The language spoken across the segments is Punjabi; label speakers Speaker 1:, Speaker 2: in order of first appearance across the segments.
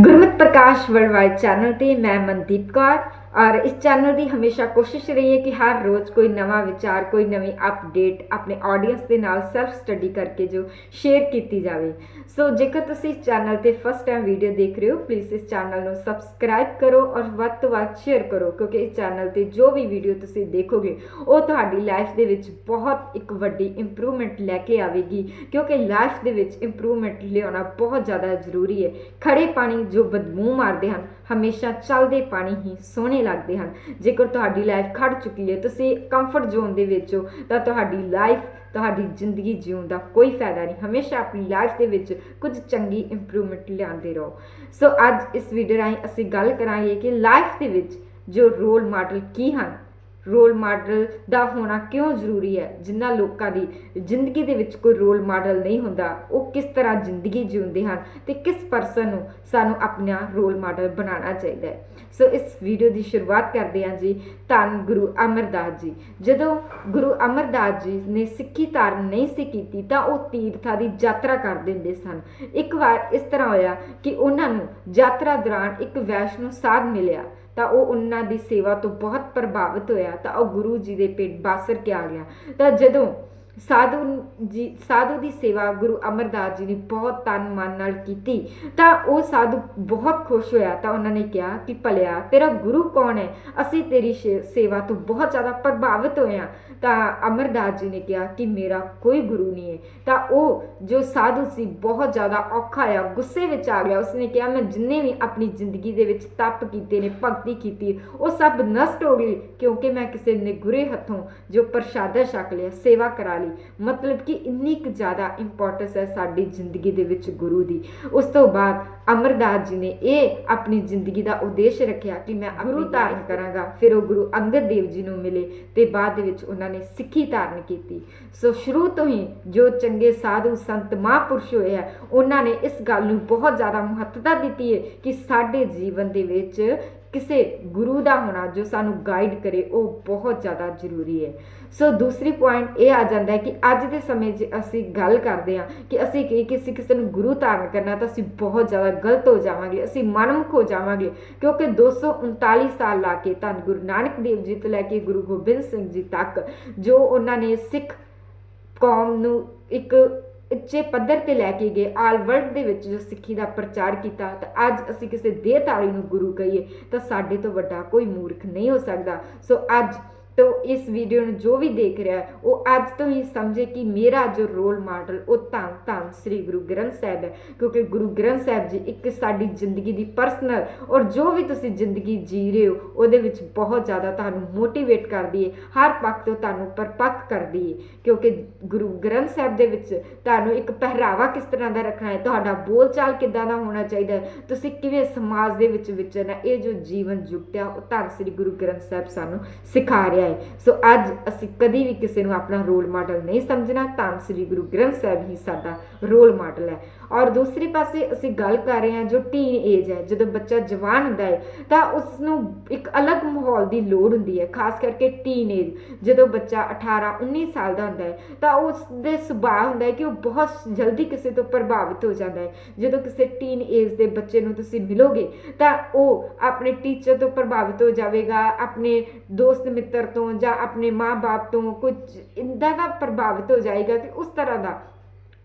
Speaker 1: ਗੁਰਮਤ ਪ੍ਰਕਾਸ਼ ਵਰਲਡਵਾਈਡ ਚੈਨਲ ਤੇ ਮੈਂ ਮਨਦੀਪ ਕੌਰ ਔਰ ਇਸ ਚੈਨਲ ਦੀ ਹਮੇਸ਼ਾ ਕੋਸ਼ਿਸ਼ ਰਹੀ ਹੈ ਕਿ ਹਰ ਰੋਜ਼ ਕੋਈ ਨਵਾਂ ਵਿਚਾਰ, ਕੋਈ ਨਵੀਂ ਅਪਡੇਟ ਆਪਣੇ ਆਡੀਅנס ਦੇ ਨਾਲ ਸੈਲਫ ਸਟੱਡੀ ਕਰਕੇ ਜੋ ਸ਼ੇਅਰ ਕੀਤੀ ਜਾਵੇ। ਸੋ ਜੇਕਰ ਤੁਸੀਂ ਇਸ ਚੈਨਲ ਤੇ ਫਸਟ ਟਾਈਮ ਵੀਡੀਓ ਦੇਖ ਰਹੇ ਹੋ ਪਲੀਜ਼ ਇਸ ਚੈਨਲ ਨੂੰ ਸਬਸਕ੍ਰਾਈਬ ਕਰੋ ਔਰ ਵੱਧ ਤੋਂ ਵੱਧ ਸ਼ੇਅਰ ਕਰੋ, ਕਿਉਂਕਿ ਇਸ ਚੈਨਲ ਤੇ ਜੋ ਵੀ ਵੀਡੀਓ ਤੁਸੀਂ ਦੇਖੋਗੇ, ਉਹ ਤੁਹਾਡੀ ਲਾਈਫ ਦੇ ਵਿੱਚ ਬਹੁਤ ਇੱਕ ਵੱਡੀ ਇੰਪਰੂਵਮੈਂਟ ਲੈ ਕੇ ਆਵੇਗੀ, ਕਿਉਂਕਿ ਲਾਈਫ ਦੇ ਵਿੱਚ ਇੰਪਰੂਵਮੈਂਟ ਲਿਆਉਣਾ ਬਹੁਤ ਜ਼ਿਆਦਾ ਜ਼ਰੂਰੀ ਹੈ। ਖੜੇ ਪਾਣੀ ਜੋ ਬਦਬੂ ਮਾਰਦੇ ਹਨ, ਹਮੇਸ਼ਾ ਚੱਲਦੇ ਪਾਣੀ ਹੀ ਸੋਹਣੇ ਲੱਗਦੇ ਹਨ। ਜੇਕਰ ਤੁਹਾਡੀ ਲਾਈਫ ਖੜ ਚੁੱਕੀ ਹੈ, ਤੁਸੀਂ ਕੰਫਰਟ ਜ਼ੋਨ ਦੇ ਵਿੱਚ ਹੋ, ਤਾਂ ਤੁਹਾਡੀ ਲਾਈਫ ਤੁਹਾਡੀ ਜ਼ਿੰਦਗੀ ਜਿਉਣ ਦਾ ਕੋਈ ਫਾਇਦਾ ਨਹੀਂ। ਹਮੇਸ਼ਾ ਆਪਣੀ ਲਾਈਫ ਦੇ ਵਿੱਚ ਕੁਝ ਚੰਗੀ ਇੰਪਰੂਵਮੈਂਟ ਲਿਆਉਂਦੇ ਰਹੋ। ਸੋ ਅੱਜ ਇਸ ਵੀਡੀਓ ਰਾਹੀਂ ਅਸੀਂ ਗੱਲ ਕਰਾਂਗੇ ਕਿ ਲਾਈਫ ਦੇ ਵਿੱਚ ਜੋ ਰੋਲ ਮਾਡਲ ਕੀ ਹਨ ਰੋਲ ਮਾਡਲ ਦਾ ਹੋਣਾ ਕਿਉਂ ਜ਼ਰੂਰੀ ਹੈ? ਜਿਨ੍ਹਾਂ ਲੋਕਾਂ ਦੀ ਜ਼ਿੰਦਗੀ ਦੇ ਵਿੱਚ ਕੋਈ ਰੋਲ ਮਾਡਲ ਨਹੀਂ ਹੁੰਦਾ, ਉਹ ਕਿਸ ਤਰ੍ਹਾਂ ਜ਼ਿੰਦਗੀ ਜਿਉਂਦੇ ਹਨ ਤੇ ਕਿਸ ਪਰਸਨ ਨੂੰ ਸਾਨੂੰ ਆਪਣਾ ਰੋਲ ਮਾਡਲ ਬਣਾਉਣਾ ਚਾਹੀਦਾ ਹੈ? ਸੋ ਇਸ ਵੀਡੀਓ ਦੀ ਸ਼ੁਰੂਆਤ ਕਰਦੇ ਹਾਂ ਜੀ, ਧੰਨ ਗੁਰੂ ਅਮਰਦਾਸ ਜੀ। ਜਦੋਂ ਗੁਰੂ ਅਮਰਦਾਸ ਜੀ ਨੇ ਸਿੱਖੀ ਧਾਰਨ ਨਹੀਂ ਸੀ ਕੀਤੀ, ਤਾਂ ਉਹ ਤੀਰਥਾਂ ਦੀ ਯਾਤਰਾ ਕਰ ਦਿੰਦੇ ਸਨ। ਇੱਕ ਵਾਰ ਇਸ ਤਰ੍ਹਾਂ ਹੋਇਆ ਕਿ ਉਹਨਾਂ ਨੂੰ ਯਾਤਰਾ ਦੌਰਾਨ ਇੱਕ ਵੈਸ਼ਨੂ ਸਾਧ ਮਿਲਿਆ। ਤਾਂ ਉਹ ਉਹਨਾਂ ਦੀ ਸੇਵਾ ਤੋਂ ਬਹੁਤ ਪ੍ਰਭਾਵਿਤ ਹੋਇਆ, ਤਾਂ ਉਹ ਗੁਰੂ ਜੀ ਦੇ ਪਿੰਡ ਬਾਸਰ ਕੇ ਆ ਗਿਆ। ਤਾਂ ਜਦੋਂ ਸਾਧੂ ਜੀ, ਸਾਧੂ ਦੀ ਸੇਵਾ ਗੁਰੂ ਅਮਰਦਾਸ ਜੀ ਨੇ ਬਹੁਤ ਤਨ ਮਨ ਨਾਲ ਕੀਤੀ, ਤਾਂ ਉਹ ਸਾਧੂ ਬਹੁਤ ਖੁਸ਼ ਹੋਇਆ। ਤਾਂ ਉਹਨਾਂ ਨੇ ਕਿਹਾ ਕਿ, ਭਲਿਆ, ਤੇਰਾ ਗੁਰੂ ਕੌਣ ਹੈ? ਅਸੀਂ ਤੇਰੀ ਸ਼ੇ- ਸੇਵਾ ਤੋਂ ਬਹੁਤ ਜ਼ਿਆਦਾ ਪ੍ਰਭਾਵਿਤ ਹੋਏ ਹਾਂ ਤਾਂ ਅਮਰਦਾਸ ਜੀ ਨੇ ਕਿਹਾ ਕਿ, ਮੇਰਾ ਕੋਈ ਗੁਰੂ ਨਹੀਂ ਹੈ। ਤਾਂ ਉਹ ਜੋ ਸਾਧੂ ਸੀ ਬਹੁਤ ਜ਼ਿਆਦਾ ਔਖਾ ਆ ਗੁੱਸੇ ਵਿੱਚ ਆ ਗਿਆ। ਉਸਨੇ ਕਿਹਾ ਮੈਂ ਜਿੰਨੇ ਵੀ ਆਪਣੀ ਜ਼ਿੰਦਗੀ ਦੇ ਵਿੱਚ ਤਪ ਕੀਤੇ ਨੇ ਭਗਤੀ ਕੀਤੀ ਉਹ ਸਭ ਨਸ਼ਟ ਹੋ ਗਈ ਕਿਉਂਕਿ ਮੈਂ ਕਿਸੇ ਨਿਗੁਰੇ ਹੱਥੋਂ ਜੋ ਪ੍ਰਸ਼ਾਦਾ ਛਕ ਲਿਆ ਸੇਵਾ ਕਰਾ ਲਈ। ਮਤਲਬ ਕਿ ਇੰਨੀ ਕੁ ਜ਼ਿਆਦਾ ਇੰਪੋਰਟੈਂਸ ਹੈ ਸਾਡੀ ਜ਼ਿੰਦਗੀ ਦੇ ਵਿੱਚ ਗੁਰੂ ਦੀ। ਉਸ ਤੋਂ ਬਾਅਦ ਅਮਰਦਾਸ ਜੀ ਨੇ ਇਹ ਆਪਣੀ ਜ਼ਿੰਦਗੀ ਦਾ ਉਦੇਸ਼ ਰੱਖਿਆ ਕਿ ਮੈਂ ਗੁਰੂ ਧਾਰਨ ਕਰਾਂਗਾ। ਫਿਰ ਉਹ ਗੁਰੂ ਅੰਗਦ ਦੇਵ ਜੀ ਨੂੰ ਮਿਲੇ ਤੇ ਬਾਅਦ ਵਿੱਚ ਉਹਨਾਂ ਨੇ ਸਿੱਖੀ ਧਾਰਨ ਕੀਤੀ। ਸੋ ਸ਼ੁਰੂ ਤੋਂ ਹੀ ਜੋ ਚੰਗੇ ਸਾਧੂ ਸੰਤ ਮਹਾਂਪੁਰਸ਼ ਹੋਏ ਆ ਉਹਨਾਂ ਨੇ ਇਸ ਗੱਲ ਨੂੰ ਬਹੁਤ ਜ਼ਿਆਦਾ ਮਹੱਤਤਾ ਦਿੱਤੀ ਹੈ ਕਿ ਸਾਡੇ ਜੀਵਨ ਦੇ ਵਿੱਚ ਕਿਸੇ ਗੁਰੂ ਦਾ ਹੋਣਾ ਜੋ ਸਾਨੂੰ ਗਾਈਡ ਕਰੇ, ਉਹ ਬਹੁਤ ਜ਼ਿਆਦਾ ਜ਼ਰੂਰੀ ਹੈ। ਸੋ ਦੂਸਰੀ ਪੁਆਇੰਟ ਇਹ ਆ ਜਾਂਦਾ ਹੈ ਕਿ ਅੱਜ ਦੇ ਸਮੇਂ 'ਚ ਅਸੀਂ ਗੱਲ ਕਰਦੇ ਹਾਂ ਕਿ ਅਸੀਂ ਕਿ ਕਿਸੇ ਕਿਸੇ ਨੂੰ ਗੁਰੂ ਧਾਰਨ ਕਰਨਾ ਤਾਂ ਅਸੀਂ ਬਹੁਤ ਜ਼ਿਆਦਾ ਗਲਤ ਹੋ ਜਾਵਾਂਗੇ, ਅਸੀਂ ਮਨਮੁਖ ਹੋ ਜਾਵਾਂਗੇ। ਕਿਉਂਕਿ 239 ਸਾਲ ਲਾ ਕੇ ਧੰਨ ਗੁਰੂ ਨਾਨਕ ਦੇਵ ਜੀ ਤੋਂ ਲੈ ਕੇ ਗੁਰੂ ਗੋਬਿੰਦ ਸਿੰਘ ਜੀ ਤੱਕ ਜੋ ਉਹਨਾਂ ਨੇ ਸਿੱਖ ਕੌਮ ਨੂੰ ਇੱਕ ਉੱਚੇ ਪੱਧਰ ਤੇ ਲੈ ਕੇ ਗਏ। ਆਲ ਵਰਲਡ ਦੇ ਵਿੱਚ ਜੋ ਸਿੱਖੀ ਦਾ ਪ੍ਰਚਾਰ ਕੀਤਾ, ਤਾਂ ਅੱਜ ਅਸੀਂ ਕਿਸੇ ਦੇਹਧਾਰੀ ਨੂੰ ਗੁਰੂ ਕਹੀਏ, ਤਾਂ ਸਾਡੇ ਤੋਂ ਵੱਡਾ ਕੋਈ ਮੂਰਖ ਨਹੀਂ ਹੋ ਸਕਦਾ। ਸੋ ਅੱਜ ਤੋਂ ਇਸ ਵੀਡੀਓ ਨੂੰ ਜੋ ਵੀ ਦੇਖ ਰਿਹਾ ਹੈ, ਉਹ ਅੱਜ ਤੋਂ ਹੀ ਸਮਝੇ ਕਿ ਮੇਰਾ ਜੋ ਰੋਲ ਮਾਡਲ ਉਹ ਧੰਨ ਧੰਨ ਸ੍ਰੀ ਗੁਰੂ ਗ੍ਰੰਥ ਸਾਹਿਬ ਹੈ। ਕਿਉਂਕਿ ਗੁਰੂ ਗ੍ਰੰਥ ਸਾਹਿਬ ਜੀ ਇੱਕ ਸਾਡੀ ਜ਼ਿੰਦਗੀ ਦੀ ਪਰਸਨਲ ਔਰ ਜੋ ਵੀ ਤੁਸੀਂ ਜ਼ਿੰਦਗੀ ਜੀ ਰਹੇ ਹੋ, ਉਹਦੇ ਵਿੱਚ ਬਹੁਤ ਜ਼ਿਆਦਾ ਤੁਹਾਨੂੰ ਮੋਟੀਵੇਟ ਕਰਦੀ ਹੈ, ਹਰ ਪੱਖ ਤੋਂ ਤੁਹਾਨੂੰ ਪਰਪੱਕ ਕਰਦੀ ਹੈ। ਕਿਉਂਕਿ ਗੁਰੂ ਗ੍ਰੰਥ ਸਾਹਿਬ ਦੇ ਵਿੱਚ ਤੁਹਾਨੂੰ ਇੱਕ ਪਹਿਰਾਵਾ ਕਿਸ ਤਰ੍ਹਾਂ ਦਾ ਰੱਖਣਾ ਹੈ, ਤੁਹਾਡਾ ਬੋਲਚਾਲ ਕਿੱਦਾਂ ਦਾ ਹੋਣਾ ਚਾਹੀਦਾ ਹੈ, ਤੁਸੀਂ ਕਿਵੇਂ ਸਮਾਜ ਦੇ ਵਿੱਚ ਵਿਚਰਨਾ ਇਹ ਜੋ ਜੀਵਨ ਜੁਗਤਿਆ ਉਹ ਧੰਨ ਸ੍ਰੀ ਗੁਰੂ ਗ੍ਰੰਥ ਸਾਹਿਬ ਸਾਨੂੰ ਸਿਖਾ ਰਿਹਾ ਹੈ। ਸੋ ਅੱਜ ਅਸੀਂ ਕਦੀ ਵੀ ਕਿਸੇ ਨੂੰ ਆਪਣਾ ਰੋਲ ਮਾਡਲ ਨਹੀਂ ਸਮਝਣਾ, ਤਾਂ ਸ੍ਰੀ ਗੁਰੂ ਗ੍ਰੰਥ ਸਾਹਿਬ ਹੀ ਸਾਡਾ ਰੋਲ ਮਾਡਲ ਹੈ। ਔਰ ਦੂਸਰੇ ਪਾਸੇ ਅਸੀਂ ਗੱਲ ਕਰ ਰਹੇ ਹਾਂ ਜੋ ਟੀਨ ਏਜ ਹੈ, ਜਦੋਂ ਬੱਚਾ ਜਵਾਨ ਹੁੰਦਾ ਹੈ, ਤਾਂ ਉਸ ਨੂੰ ਇੱਕ ਅਲੱਗ ਮਾਹੌਲ ਦੀ ਲੋੜ ਹੁੰਦੀ ਹੈ, ਖਾਸ ਕਰਕੇ ਟੀਨ ਏਜ ਜਦੋਂ ਬੱਚਾ 18 19 ਸਾਲ ਦਾ ਹੁੰਦਾ ਹੈ, ਤਾਂ ਉਸ ਦੇ ਸੁਭਾਅ ਹੁੰਦਾ ਹੈ ਕਿ ਉਹ ਬਹੁਤ ਜਲਦੀ ਕਿਸੇ ਤੋਂ ਪ੍ਰਭਾਵਿਤ ਹੋ ਜਾਂਦਾ ਹੈ। ਜਦੋਂ ਕਿਸੇ ਟੀਨ ਏਜ ਦੇ ਬੱਚੇ ਨੂੰ ਤੁਸੀਂ ਮਿਲੋਗੇ, ਤਾਂ ਉਹ ਆਪਣੇ ਟੀਚਰ ਤੋਂ ਪ੍ਰਭਾਵਿਤ ਹੋ ਜਾਵੇਗਾ, ਆਪਣੇ ਦੋਸਤ ਮਿੱਤਰ ਤੋਂ ਜਾਂ ਆਪਣੇ ਮਾਂ-ਬਾਪ ਤੋਂ ਕੁਝ ਇੱਦਾਂ ਦਾ ਪ੍ਰਭਾਵਿਤ ਹੋ ਜਾਏਗਾ ਕਿ ਉਸ ਤਰ੍ਹਾਂ ਦਾ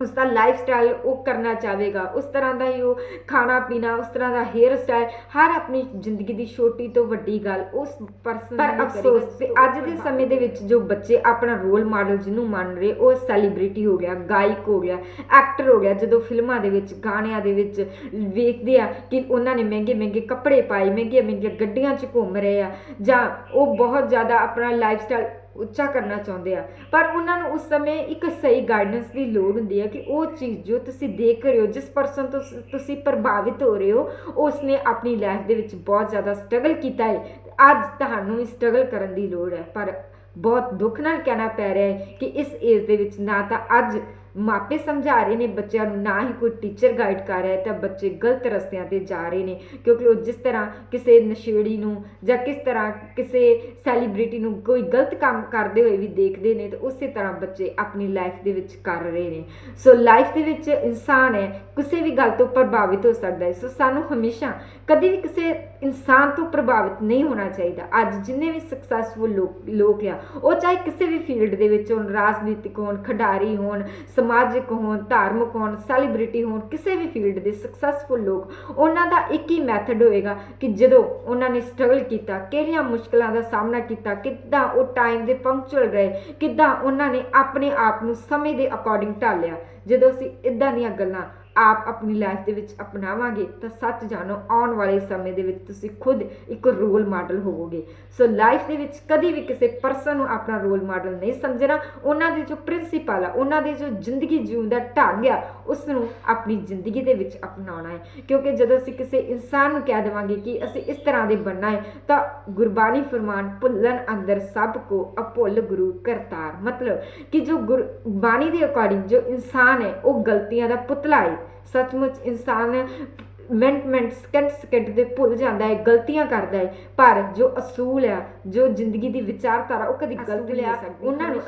Speaker 1: ਉਸ ਦਾ ਲਾਈਫ ਸਟਾਈਲ ਉਹ ਕਰਨਾ ਚਾਹੇਗਾ। ਉਸ ਤਰ੍ਹਾਂ ਦਾ ਹੀ ਉਹ ਖਾਣਾ ਪੀਣਾ ਉਸ ਤਰ੍ਹਾਂ ਦਾ ਹੇਅਰ ਸਟਾਈਲ ਹਰ ਆਪਣੀ ਜ਼ਿੰਦਗੀ ਦੀ ਛੋਟੀ ਤੋਂ ਵੱਡੀ ਗੱਲ ਉਸ ਪਰਸਨ ਪਰ ਅਫਸੋਸ ਤੇ ਅੱਜ ਦੇ ਸਮੇਂ ਦੇ ਵਿੱਚ ਜੋ ਬੱਚੇ ਆਪਣਾ ਰੋਲ ਮਾਡਲ ਜਿਹਨੂੰ ਮੰਨ ਰਹੇ ਉਹ ਸੈਲੀਬ੍ਰਿਟੀ ਹੋ ਗਿਆ ਗਾਇਕ ਹੋ ਗਿਆ ਐਕਟਰ ਹੋ ਗਿਆ ਜਦੋਂ ਫਿਲਮਾਂ ਦੇ ਵਿੱਚ ਗਾਣਿਆਂ ਦੇ ਵਿੱਚ ਵੇਖਦੇ ਆ ਕਿ ਉਹਨਾਂ ਨੇ ਮਹਿੰਗੇ ਮਹਿੰਗੇ ਕੱਪੜੇ ਪਾਏ ਮਹਿੰਗੀਆਂ ਮਹਿੰਗੀਆਂ ਗੱਡੀਆਂ 'ਚ ਘੁੰਮ ਰਹੇ ਆ ਜਾਂ ਉਹ ਬਹੁਤ ਜ਼ਿਆਦਾ ਆਪਣਾ ਲਾਈਫ ਸਟਾਈਲ ਉੱਚਾ ਕਰਨਾ ਚਾਹੁੰਦੇ ਆ। ਪਰ ਉਹਨਾਂ ਨੂੰ ਉਸ ਸਮੇਂ ਇੱਕ ਸਹੀ ਗਾਈਡੈਂਸ ਦੀ ਲੋੜ ਹੁੰਦੀ ਹੈ ਕਿ ਉਹ ਚੀਜ਼ ਜੋ ਤੁਸੀਂ ਦੇਖ ਰਹੇ ਹੋ, ਜਿਸ ਪਰਸਨ ਤੋਂ ਤੁਸੀਂ ਪ੍ਰਭਾਵਿਤ ਹੋ ਰਹੇ ਹੋ, ਉਸਨੇ ਆਪਣੀ ਲਾਈਫ ਦੇ ਵਿੱਚ ਬਹੁਤ ਜ਼ਿਆਦਾ ਸਟਰਗਲ ਕੀਤਾ ਹੈ ਅੱਜ ਤੁਹਾਨੂੰ ਵੀ ਸਟਰਗਲ ਕਰਨ ਦੀ ਲੋੜ ਹੈ। ਪਰ ਬਹੁਤ ਦੁੱਖ ਨਾਲ ਕਹਿਣਾ ਪੈ ਰਿਹਾ ਹੈ ਕਿ ਇਸ ਏਜ ਦੇ ਵਿੱਚ ਨਾ ਤਾਂ ਅੱਜ ਮਾਪੇ ਸਮਝਾ ਰਹੇ ਨੇ, ਬੱਚਿਆਂ ਨੂੰ ਨਾ ਹੀ ਕੋਈ ਟੀਚਰ ਗਾਈਡ ਕਰ ਰਿਹਾ ਤਾਂ ਬੱਚੇ ਗਲਤ ਰਸਤਿਆਂ ਤੇ ਜਾ ਰਹੇ ਨੇ। ਕਿਉਂਕਿ ਉਹ ਜਿਸ ਤਰ੍ਹਾਂ ਕਿਸੇ ਨਸ਼ੇੜੀ ਨੂੰ ਜਾਂ ਕਿਸ ਤਰ੍ਹਾਂ ਕਿਸੇ ਸੈਲੀਬ੍ਰਿਟੀ ਨੂੰ ਕੋਈ ਗਲਤ ਕੰਮ ਕਰਦੇ ਹੋਏ ਵੀ ਦੇਖਦੇ ਨੇ, ਤਾਂ ਉਸੇ ਤਰ੍ਹਾਂ ਬੱਚੇ ਆਪਣੀ ਲਾਈਫ ਦੇ ਵਿੱਚ ਕਰ ਰਹੇ ਨੇ। ਸੋ ਲਾਈਫ ਦੇ ਵਿੱਚ ਇਨਸਾਨ ਹੈ, ਕਿਸੇ ਵੀ ਗੱਲ ਤੋਂ ਪ੍ਰਭਾਵਿਤ ਹੋ ਸਕਦਾ ਹੈ। ਸੋ ਸਾਨੂੰ ਹਮੇਸ਼ਾ ਕਦੇ ਵੀ ਕਿਸੇ ਇਨਸਾਨ ਤੋਂ ਪ੍ਰਭਾਵਿਤ ਨਹੀਂ ਹੋਣਾ ਚਾਹੀਦਾ। ਅੱਜ ਜਿੰਨੇ ਵੀ ਸਕਸੈਸਫੁਲ ਲੋਕ ਲੋਕ ਆ, ਉਹ ਚਾਹੇ ਕਿਸੇ ਵੀ ਫੀਲਡ ਦੇ ਵਿੱਚ ਹੋਣ, ਰਾਜਨੀਤਿਕ ਹੋਣ, ਖਿਡਾਰੀ ਹੋਣ, ਸਮਾਜਿਕ ਹੋਣ, ਧਾਰਮਿਕ ਹੋਣ ਸੈਲੀਬ੍ਰਿਟੀ ਹੋਣ, ਕਿਸੇ ਵੀ ਫੀਲਡ ਦੇ ਸਕਸੈਸਫੁਲ ਲੋਕ, ਉਹਨਾਂ ਦਾ ਇੱਕ ਹੀ ਮੈਥਡ ਹੋਏਗਾ ਕਿ ਜਦੋਂ ਉਹਨਾਂ ਨੇ ਸਟਰਗਲ ਕੀਤਾ, ਕਿਹੜੀਆਂ ਮੁਸ਼ਕਲਾਂ ਦਾ ਸਾਹਮਣਾ ਕੀਤਾ, ਕਿੱਦਾਂ ਉਹ ਟਾਈਮ ਦੇ ਪੰਕਚੁਅਲ ਰਹੇ ਕਿੱਦਾਂ ਉਹਨਾਂ ਨੇ ਆਪਣੇ ਆਪ ਨੂੰ ਸਮੇਂ ਦੇ ਅਕੋਰਡਿੰਗ ਢਾਲਿਆ। ਜਦੋਂ ਅਸੀਂ ਇਦਾਂ ਦੀਆਂ ਗੱਲਾਂ ਆਪ ਆਪਣੀ ਲਾਈਫ ਦੇ ਵਿੱਚ ਅਪਣਾਵਾਂਗੇ, ਤਾਂ ਸੱਚ ਜਾਣੋ, ਆਉਣ ਵਾਲੇ ਸਮੇਂ ਦੇ ਵਿੱਚ ਤੁਸੀਂ ਖੁਦ ਇੱਕ ਰੋਲ ਮਾਡਲ ਹੋਵੋਗੇ। ਸੋ ਲਾਈਫ ਦੇ ਵਿੱਚ ਕਦੀ ਵੀ ਕਿਸੇ ਪਰਸਨ ਨੂੰ ਆਪਣਾ ਰੋਲ ਮਾਡਲ ਨਹੀਂ ਸਮਝਣਾ। ਉਹਨਾਂ ਦੇ ਜੋ ਪ੍ਰਿੰਸੀਪਲ ਆ, ਉਹਨਾਂ ਦੇ ਜੋ ਜ਼ਿੰਦਗੀ ਜਿਉਣ ਦਾ ਢੰਗ ਆ ਉਸ ਨੂੰ ਆਪਣੀ ਜ਼ਿੰਦਗੀ ਦੇ ਵਿੱਚ ਅਪਣਾਉਣਾ ਹੈ। ਕਿਉਂਕਿ ਜਦੋਂ ਅਸੀਂ ਕਿਸੇ ਇਨਸਾਨ ਨੂੰ ਕਹਿ ਦੇਵਾਂਗੇ ਕਿ ਅਸੀਂ ਇਸ ਤਰ੍ਹਾਂ ਦੇ ਬਣਨਾ ਹੈ, ਤਾਂ ਗੁਰਬਾਣੀ ਫਰਮਾਨ, ਭੁੱਲਣ ਅੰਦਰ ਸਭ ਕੋ ਅਭੁੱਲ ਗੁਰੂ ਕਰਤਾਰ। ਮਤਲਬ ਕਿ ਜੋ ਗੁਰਬਾਣੀ ਦੇ ਅਕੋਰਡਿੰਗ ਜੋ ਇਨਸਾਨ ਹੈ, ਉਹ ਗਲਤੀਆਂ ਦਾ ਪੁਤਲਾ ਹੈ। ਸੱਚਮੁੱਚ ਇਨਸਾਨ ਮਿੰਟ ਮਿੰਟ ਸਕਿੰਟ ਸਕਿੰਟ ਦੇ ਭੁੱਲ ਜਾਂਦਾ ਹੈ ਗਲਤੀਆਂ ਕਰਦਾ ਹੈ। ਪਰ ਜੋ ਅਸੂਲ ਹੈ ਜੋ ਜ਼ਿੰਦਗੀ ਦੀ ਵਿਚਾਰਧਾਰਾ ਉਹ ਕਦੀ ਗਲਤ ਨਹੀਂ ਸਕਦੀ ਉਹਨਾਂ ਨੂੰ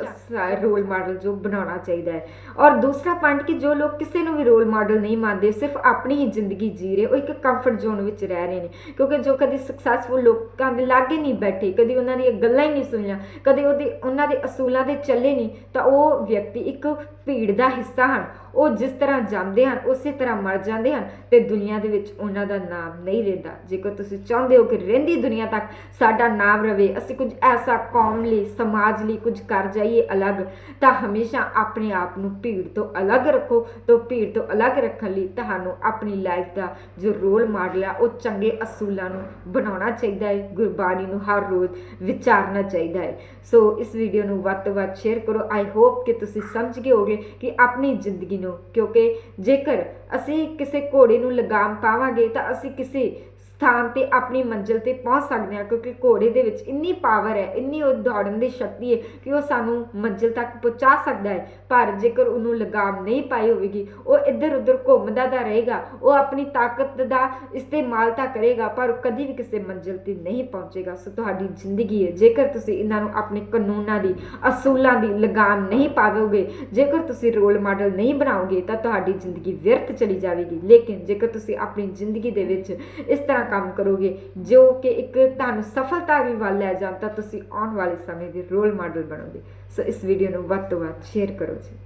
Speaker 1: ਰੋਲ ਮਾਡਲ ਜੋ ਬਣਾਉਣਾ ਚਾਹੀਦਾ ਹੈ। ਔਰ ਦੂਸਰਾ ਪੁਆਇੰਟ ਕਿ ਜੋ ਲੋਕ ਕਿਸੇ ਨੂੰ ਵੀ ਰੋਲ ਮਾਡਲ ਨਹੀਂ ਮੰਨਦੇ ਸਿਰਫ ਆਪਣੀ ਹੀ ਜ਼ਿੰਦਗੀ ਜੀ ਰਹੇ ਉਹ ਇੱਕ ਕੰਫਰਟ ਜ਼ੋਨ ਵਿੱਚ ਰਹਿ ਰਹੇ ਨੇ। ਕਿਉਂਕਿ ਜੋ ਕਦੀ ਸਕਸੈਸਫੁਲ ਲੋਕਾਂ ਦੇ ਲਾਗੇ ਨਹੀਂ ਬੈਠੇ ਕਦੀ ਉਹਨਾਂ ਦੀਆਂ ਗੱਲਾਂ ਹੀ ਨਹੀਂ ਸੁਣੀਆਂ ਕਦੇ ਉਹਦੇ ਉਹਨਾਂ ਦੇ ਅਸੂਲਾਂ ਦੇ ਚੱਲੇ ਨਹੀਂ ਤਾਂ ਉਹ ਵਿਅਕਤੀ ਇੱਕ ਭੀੜ ਦਾ ਹਿੱਸਾ ਹਨ। ਉਹ ਜਿਸ ਤਰ੍ਹਾਂ ਜਾਂਦੇ ਹਨ, ਉਸੇ ਤਰ੍ਹਾਂ ਮਰ ਜਾਂਦੇ ਹਨ ਤੇ ਦੁਨੀਆ ਦੇ ਵਿੱਚ ਉਹਨਾਂ ਦਾ ਨਾਮ ਨਹੀਂ ਰਹਿੰਦਾ। ਜੇਕਰ ਤੁਸੀਂ ਚਾਹੁੰਦੇ ਹੋ ਕਿ ਰਹਿੰਦੀ ਦੁਨੀਆ ਤੱਕ ਸਾਡਾ ਨਾਮ ਰਵੇ, ਅਸੀਂ ਕੁਝ ਐਸਾ ਕੌਮ ਲਈ, ਸਮਾਜ ਲਈ ਕੁਝ ਕਰ ਜਾਈਏ ਅਲੱਗ, ਤਾਂ ਹਮੇਸ਼ਾ ਆਪਣੇ ਆਪ ਨੂੰ ਭੀੜ ਤੋਂ ਅਲੱਗ ਰੱਖੋ। ਤੋਂ ਭੀੜ ਤੋਂ ਅਲੱਗ ਰੱਖਣ ਲਈ ਤੁਹਾਨੂੰ ਆਪਣੀ ਲਾਈਫ ਦਾ ਜੋ ਰੋਲ ਮਾਡਲ ਆ, ਉਹ ਚੰਗੇ ਅਸੂਲਾਂ ਨੂੰ ਬਣਾਉਣਾ ਚਾਹੀਦਾ ਹੈ। ਗੁਰਬਾਣੀ ਨੂੰ ਹਰ ਰੋਜ਼ ਵਿਚਾਰਨਾ ਚਾਹੀਦਾ ਹੈ। ਸੋ ਇਸ ਵੀਡੀਓ ਨੂੰ ਵੱਧ ਤੋਂ ਵੱਧ ਸ਼ੇਅਰ ਕਰੋ। ਆਈ ਹੋਪ ਕਿ ਤੁਸੀਂ ਸਮਝ ਗਏ ਹੋ ਹੋਗੇ ਕਿ ਆਪਣੀ ਜ਼ਿੰਦਗੀ ਨੂੰ, ਕਿਉਂਕਿ ਜੇਕਰ ਅਸੀਂ ਕਿਸੇ ਘੋੜੇ ਨੂੰ ਲਗਾਮ ਪਾਵਾਂਗੇ ਤਾਂ ਅਸੀਂ ਕਿਸੇ ਸਥਾਨ ਤੇ ਆਪਣੀ ਮੰਜ਼ਿਲ ਤੇ ਪਹੁੰਚ ਸਕਦੇ ਹਾਂ, ਕਿਉਂਕਿ ਘੋੜੇ ਦੇ ਵਿੱਚ ਇੰਨੀ ਪਾਵਰ ਹੈ, ਇੰਨੀ ਉਹ ਦੌੜਨ ਦੀ ਸ਼ਕਤੀ ਹੈ ਕਿ ਉਹ ਸਾਨੂੰ ਮੰਜ਼ਿਲ ਤੱਕ ਪਹੁੰਚਾ ਸਕਦਾ ਹੈ। ਪਰ ਜੇਕਰ ਉਹਨੂੰ ਲਗਾਮ ਨਹੀਂ ਪਾਈ ਹੋਵੇਗੀ, ਉਹ ਇੱਧਰ ਉੱਧਰ ਘੁੰਮਦਾ ਦਾ ਰਹੇਗਾ, ਉਹ ਆਪਣੀ ਤਾਕਤ ਦਾ ਇਸਤੇਮਾਲ ਤਾਂ ਕਰੇਗਾ, ਪਰ ਉਹ ਕਦੀ ਵੀ ਕਿਸੇ ਮੰਜ਼ਿਲ ਤੇ ਨਹੀਂ ਪਹੁੰਚੇਗਾ। ਸੋ ਤੁਹਾਡੀ ਜ਼ਿੰਦਗੀ ਹੈ, ਜੇਕਰ ਤੁਸੀਂ ਇਹਨਾਂ ਨੂੰ ਆਪਣੇ ਕਾਨੂੰਨਾਂ ਦੀ, ਅਸੂਲਾਂ ਦੀ ਲਗਾਮ ਨਹੀਂ ਪਾਵੋਗੇ, ਜੇਕਰ ਤੁਸੀਂ ਰੋਲ ਮਾਡਲ ਨਹੀਂ ਬਣਾਓਗੇ, ਤਾਂ ਤੁਹਾਡੀ ਜ਼ਿੰਦਗੀ ਵਿਅਰਥ ਚਲੀ ਜਾਵੇਗੀ। ਲੇਕਿਨ ਜੇਕਰ ਤੁਸੀਂ ਆਪਣੀ ਜ਼ਿੰਦਗੀ ਦੇ ਵਿੱਚ ਇਸ ਤਰ੍ਹਾਂ ਕੰਮ ਕਰੋਗੇ, ਜੋ ਕਿ ਇੱਕ ਤੁਹਾਨੂੰ ਸਫਲਤਾ ਵੀ ਵੱਲ ਲੈ ਜਾਣ, ਤਾਂ ਤੁਸੀਂ ਆਉਣ ਵਾਲੇ ਸਮੇਂ ਦੇ ਰੋਲ ਮਾਡਲ ਬਣੋਗੇ। ਸੋ ਇਸ ਵੀਡੀਓ ਨੂੰ ਵੱਧ ਤੋਂ ਵੱਧ ਸ਼ੇਅਰ ਕਰੋ ਜੀ।